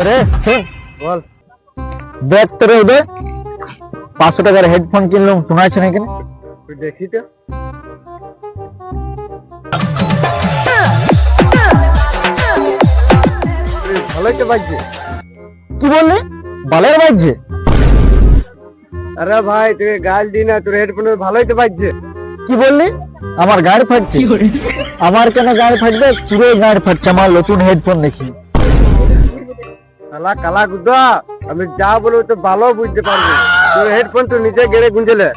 আরে বল। দেখ তোরে ওদের পাঁচশো টাকার হেডফোন কিনলাম শোনা আছে না এখানে দেখি তো। ভালোই তো বাজছে। কি বললি? বালের বাজছে? আরে ভাই তুই গাল দি না তোর হেডফোন ভালোই তো বাজছে। কি বললি? আমার গাড়ি ফাটছে। আমার কেন গাড়ি ফাটবে? পুরো গাড়ি ফাটছে আমার নতুন হেডফোন দেখি। কালা কালা গুদা, আমি যা বলব তো ভালো বুঝতে পারব। তোর হেডফোন তো নিজে গেড়ে গুঞ্জলে।